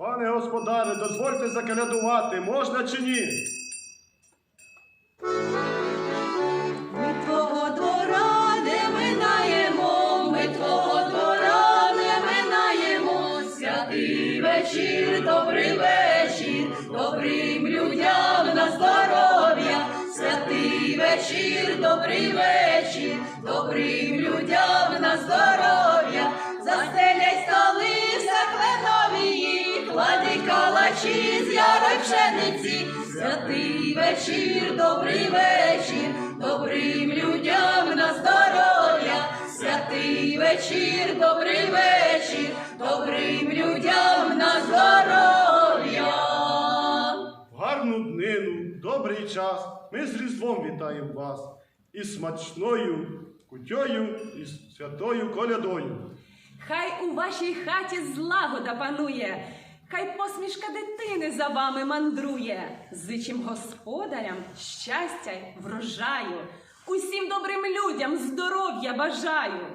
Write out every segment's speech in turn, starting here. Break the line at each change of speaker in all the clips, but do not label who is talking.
Пане господаре, дозвольте закалядувати, можна чи ні?
Ми твого не минаємо, ми твого не минаємо. Святий вечір, добрий вечір, добрим людям на здоров'я. Святий вечір, добрий вечір, добрим людям на здоров'я. Застеляй калачі з ярой пшениці. Святий вечір, добрий вечір, добрим людям на здоров'я. Святий вечір, добрий вечір, добрим людям на здоров'я.
В гарну днину, добрий час. Ми з Різдвом вітаємо вас із смачною кутьою і святою колядою.
Хай у вашій хаті злагода панує, хай посмішка дитини за вами мандрує. Зичим господарям щастя й врожаю, усім добрим людям здоров'я бажаю.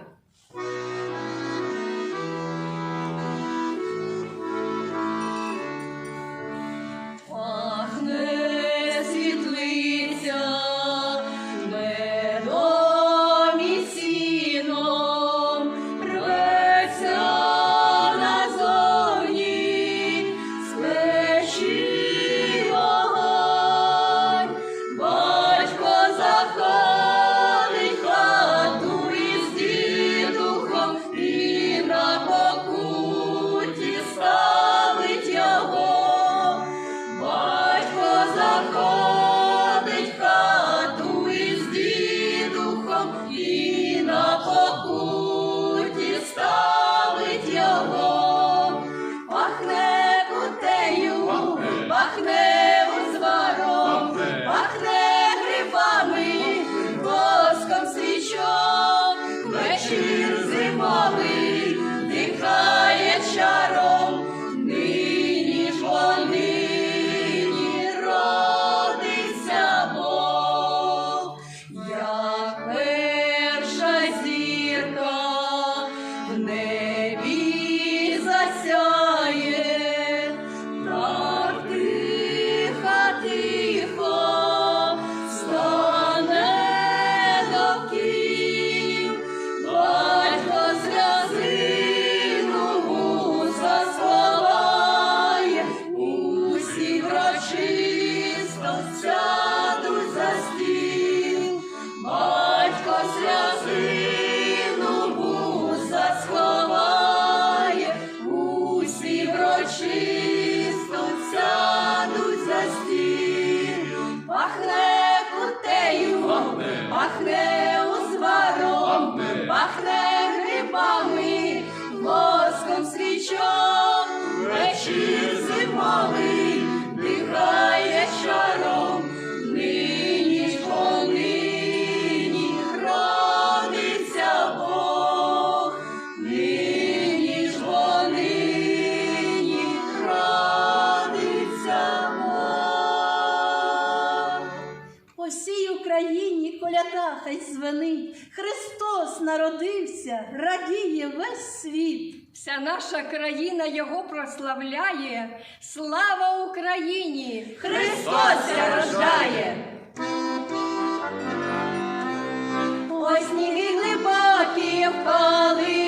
Коляда хай звенить. Христос народився, радіє весь світ.
Вся наша країна його прославляє. Слава Україні!
Христос рождає. Ось сніги глибокі впали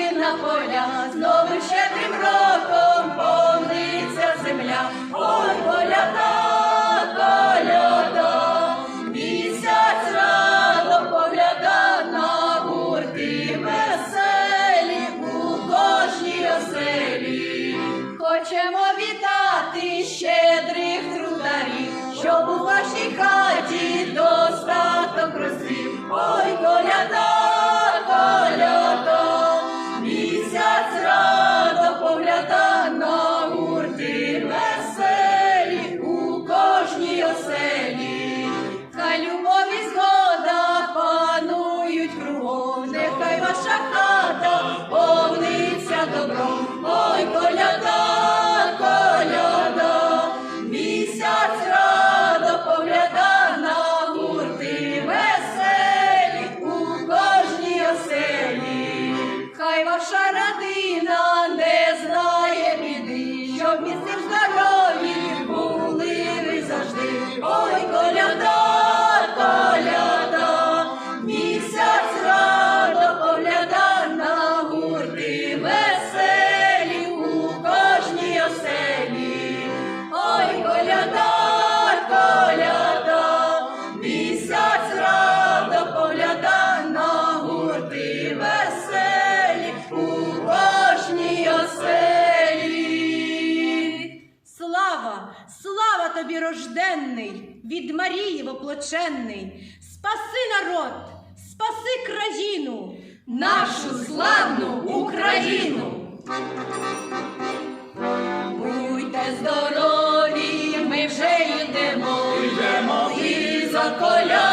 Ваша родина.
Тобі рожденний, від Марії воплоченний. Спаси народ, спаси країну,
нашу славну Україну. Будьте здорові, ми вже йдемо, йдемо і за коля